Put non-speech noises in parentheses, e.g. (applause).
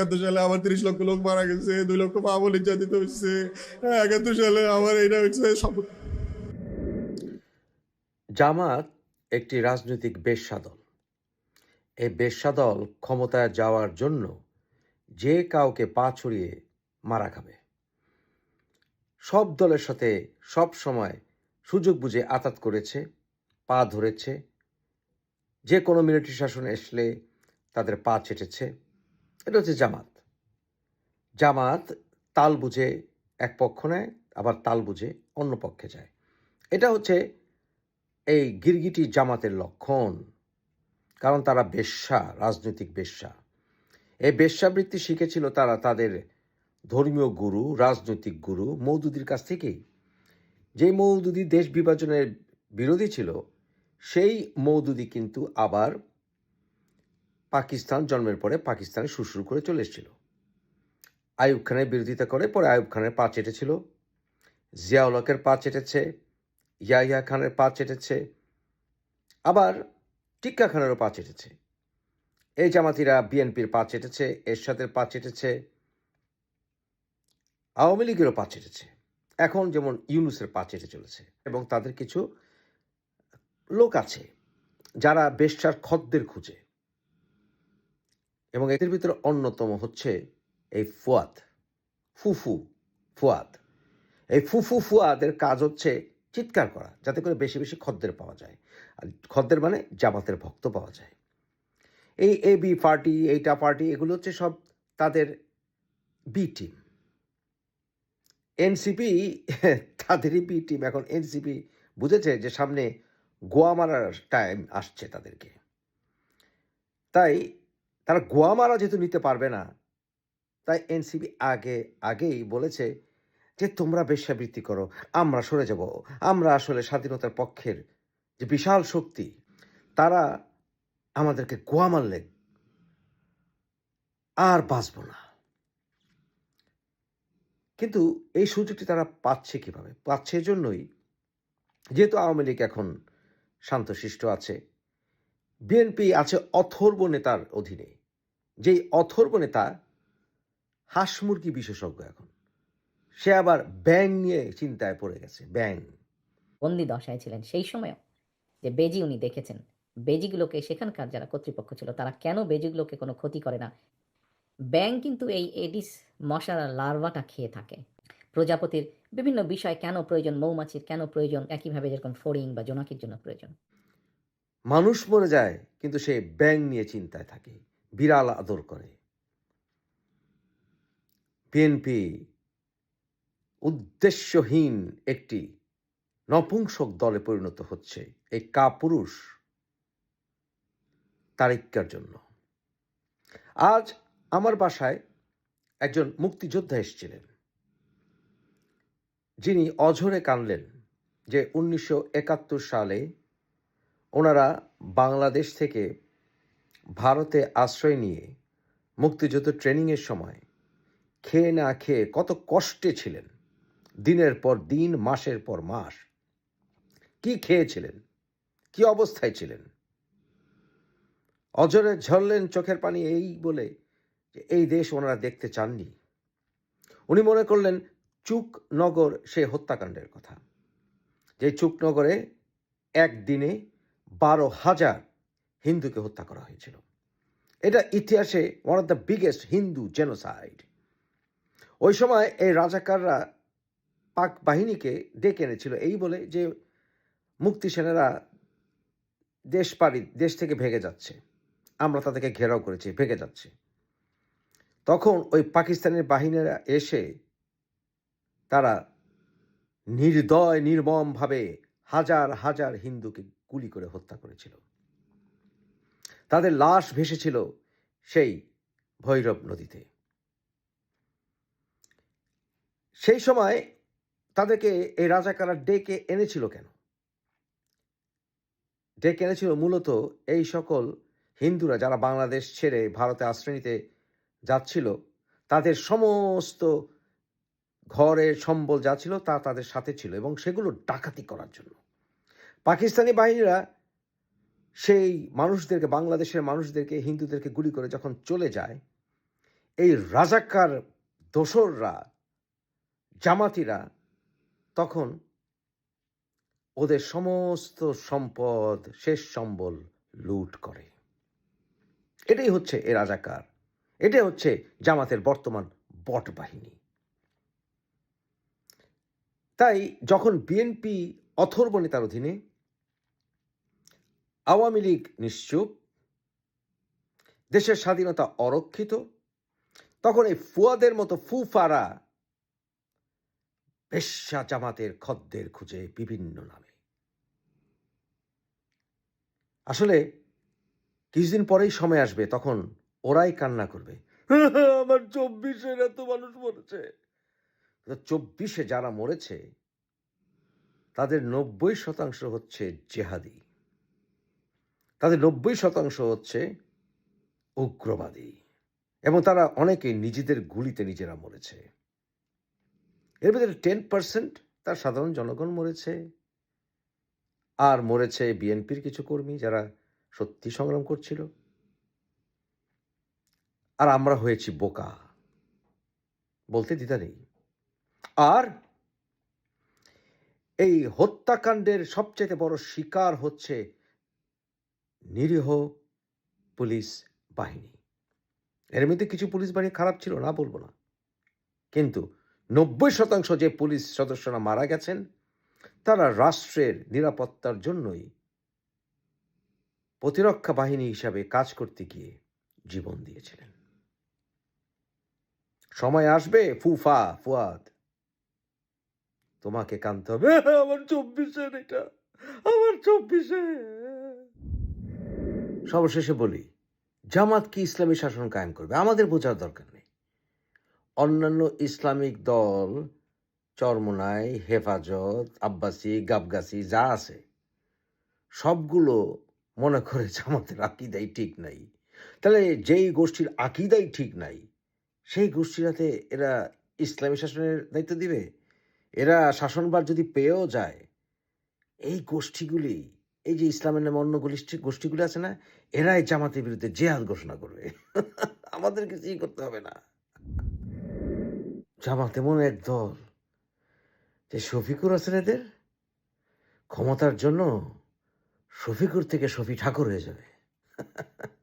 একাত্তর সালে আমার তিরিশ লক্ষ লোক মারা গেছে, দুই লক্ষ পাবো নির্যাতিত হচ্ছে একাত্তর সালে আমার এটা হচ্ছে জামাত একটি রাজনৈতিক বেশ্যাদল। এই বেশ্যাদল ক্ষমতায় যাওয়ার জন্য যে কাউকে পা ছড়িয়ে মারা খাবে। সব দলের সাথে সব সময় সুযোগ বুঝে আতাত করেছে, পা ধরেছে। যে কোনো মিলিটারি শাসন আসলে তাদের পা চেটেছে এটা হচ্ছে জামাত। জামাত তাল বুঝে এক পক্ষ নেয়, আবার তাল বুঝে অন্য পক্ষে যায়। এটা হচ্ছে এই গিরগিটি জামাতের লক্ষণ, কারণ তারা বেশ্যা, রাজনৈতিক বেশ্যা। এই বেশ্যাবৃত্তি শিখেছিল তারা তাদের ধর্মীয় গুরু, রাজনৈতিক গুরু মৌদুদির কাছ থেকেই। যে মৌদুদি দেশ বিভাজনের বিরোধী ছিল, সেই মৌদুদি কিন্তু আবার পাকিস্তান জন্মের পরে পাকিস্তানে শুরু করে চলে এসেছিল। আইয়ুব খানের বিরোধিতা করে পরে আইয়ুব খানের পা চেটেছিল। জিয়াউলকের পা চেটেছে, ইয়াহিয়া খানের পা চেটেছে, আবার টিক্কা খানেরও পা চেটেছে। এই জামাতিরা বিএনপির পা চেটেছে, এরশাদের পা চেটেছে, আওয়ামী লীগেরও পা চেটেছে। এখন যেমন ইউনুসের পা চেটে চলেছে এবং তাদের কিছু লোক আছে যারা বেশ্যার খদ্দের খুঁজে। এবং এদের ভিতরে অন্যতম হচ্ছে এই ফুয়াদ। ফুফু, ফুয়াদ। এই ফুফু, ফুয়াদের কাজ হচ্ছে চিৎকার করা, যাতে করে বেশি বেশি খদ্দের পাওয়া যায়। আর খদ্দের মানে জামাতের ভক্ত পাওয়া যায়। এই এ বি পার্টি এইটা পার্টি এগুলো হচ্ছে সব তাদের বি টিম এনসিপি তাদেরই বি টিম এখন এনসিপি বুঝেছে যে সামনে গোয়া মারার টাইম আসছে তাদেরকে। তাই তারা গোয়া মারা যেহেতু নিতে পারবে না, তাই এনসিবি আগে, আগেই বলেছে যে, তোমরা বেশ্যাবৃত্তি করো, আমরা সরে যাব। আমরা আসলে স্বাধীনতার পক্ষের যে বিশাল শক্তি, তারা আমাদেরকে গোয়া মারলে আর বাঁচব না। কিন্তু এই সুযোগটি তারা পাচ্ছে কীভাবে? পাচ্ছে জন্যই যেহেতু আওয়ামী লীগ এখন শান্তশিষ্ট আছে, বিএনপি আছে অথর্ব নেতার অধীনে। যেই অথর্ব নেতা হাঁস মুরগি বিশেষজ্ঞ এখন। সে আবার ব্যাং নিয়ে চিন্তায় পড়ে গেছে ব্যাং বন্দি দশায় ছিলেন সেই সময়ও যে বেজি উনি দেখেছেন। বেজিগুলোকে সেখানকার যারা কর্তৃপক্ষ ছিল তারা কেন বেজিগুলোকে কোনো ক্ষতি করে না? ব্যাং কিন্তু এই এডিস মশার লার্ভাটা খেয়ে থাকে। প্রজাপতির বিভিন্ন বিষয় কেন প্রয়োজন মৌমাছির কেন প্রয়োজন একইভাবে যেরকম ফড়িং বা জোনাকির জন্য প্রয়োজন। মানুষ মরে যায় কিন্তু সে ব্যাং নিয়ে চিন্তায় থাকে। বিড়াল আদর করে। বিএনপি উদ্দেশ্যহীন একটি নপুংসক দলে পরিণত হচ্ছে এই কাপুরুষ তারিক্কার জন্য। আজ আমার বাসায় একজন মুক্তিযোদ্ধা এসেছিলেন। যিনি অঝরে কানলেন যে উনিশশো একাত্তর সালে ওনারা বাংলাদেশ থেকে ভারতে আশ্রয় নিয়ে মুক্তিযুদ্ধ ট্রেনিংয়ের সময় খেয়ে না খেয়ে কত কষ্টে ছিলেন। দিনের পর দিন, মাসের পর মাস। কি খেয়েছিলেন? কি অবস্থায় ছিলেন? অজরে ঝরলেন চোখের পানি এই বলে যে এই দেশ ওনারা দেখতে চাননি। উনি মনে করলেন চুকনগর সে হত্যাকাণ্ডের কথা। যে চুকনগরে একদিনে বারো হাজার হিন্দুকে হত্যা করা হয়েছিল। এটা ইতিহাসে one of the biggest Hindu genocide ওই সময় এই রাজাকাররা পাক বাহিনীকে ডেকে এনেছিল এই বলে যে মুক্তি সেনারা দেশ পাড়ি, দেশ থেকে ভেগে যাচ্ছে। আমরা তাদেরকে ঘেরাও করেছি, ভেঙে যাচ্ছে। তখন ওই পাকিস্তানের বাহিনীরা এসে তারা নির্দয়, নির্মমভাবে হাজার হাজার হিন্দুকে গুলি করে হত্যা করেছিল। তাদের লাশ ভেসেছিল সেই ভৈরব নদীতে। সেই সময় তাদেরকে এই রাজাকারা ডেকে এনেছিল কেন? ডেকে এনেছিল মূলত এই সকল হিন্দুরা যারা বাংলাদেশ ছেড়ে ভারতে আশ্রয় নিতে যাচ্ছিল, তাদের সমস্ত ঘরের সম্বল যা ছিল তা তাদের সাথে ছিল এবং সেগুলো ডাকাতি করার জন্য। পাকিস্তানি বাহিনীরা সেই মানুষদেরকে, বাংলাদেশের মানুষদেরকে, হিন্দুদেরকে গুলি করে যখন চলে যায়, এই রাজাকার দোসররা, জামাতিরা তখন ওদের সমস্ত সম্পদ, শেষ সম্বল লুট করে। এটাই হচ্ছে এ রাজাকার। এটাই হচ্ছে জামাতের বর্তমান বট বাহিনী। তাই যখন বিএনপি অথর্ব নেতার অধীনে আওয়ামী লীগ নিশ্চুপ, দেশের স্বাধীনতা অরক্ষিত, তখন এই ফুয়াদের মতো ফুফারা পেশা জামাতের খদ্দের খুঁজে বিভিন্ন নামে। আসলে কিছুদিন পরেই সময় আসবে, তখন ওরাই কান্না করবে। (laughs) আমার চব্বিশের এত মানুষ মরেছে। চব্বিশে যারা মরেছে, তাদের নব্বই শতাংশ হচ্ছে জেহাদি। তাদের নব্বই শতাংশ হচ্ছে উগ্রবাদী এবং তারা অনেকে নিজেদের গুলিতে নিজেরা মরেছে। এর ভিতরে টেন পার্সেন্ট তার সাধারণ জনগণ মরেছে। আর মরেছে বিএনপির কিছু কর্মী যারা সত্যি সংগ্রাম করছিল। আর আমরা হয়েছি বোকা। বলতে দ্বিধা নেই। আর এই হত্যাকাণ্ডের সবচেয়ে বড় শিকার হচ্ছে নিরীহ পুলিশ বাহিনী। এর মধ্যে কিছু পুলিশ বাহিনী খারাপ ছিল না, বলব না। কিন্তু নব্বই শতাংশ যে পুলিশ সদস্যরা মারা গেছেন, তারা রাষ্ট্রের নিরাপত্তার জন্যই প্রতিরক্ষা বাহিনী হিসাবে কাজ করতে গিয়ে জীবন দিয়েছিলেন। সময় আসবে, ফুফা, ফুয়াদ। তোমাকে কানতে হবে, আমার চব্বিশের এটা, আমার চব্বিশে সর্বশেষে বলি, জামাত কি ইসলামী শাসন কায়েম করবে? আমাদের বোঝার দরকার নেই। অন্যান্য ইসলামিক দল, চরমনাই, হেফাজত, আব্বাসি গাবগাছি যা আছে, সবগুলো মনে করে জামাতের আকিদাই ঠিক নাই। তাহলে যেই গোষ্ঠীর আকিদাই ঠিক নাই, সেই গোষ্ঠীরাতে এরা ইসলামী শাসনের দায়িত্ব দিবে? এরা শাসনবার যদি পেয়েও যায়, এই গোষ্ঠীগুলি এই যে ইসলামের নামে অন্য গোষ্ঠী, গোষ্ঠীগুলি আছে না, এরাই জামাতের বিরুদ্ধে জেহাদ ঘোষণা করবে। (laughs) আমাদের কিছুই করতে হবে না। জামাত এমন এক দল যে শফিকুর আছেন এদের, ক্ষমতার জন্য শফিকুর থেকে শফি ঠাকুর হয়ে যাবে। (laughs)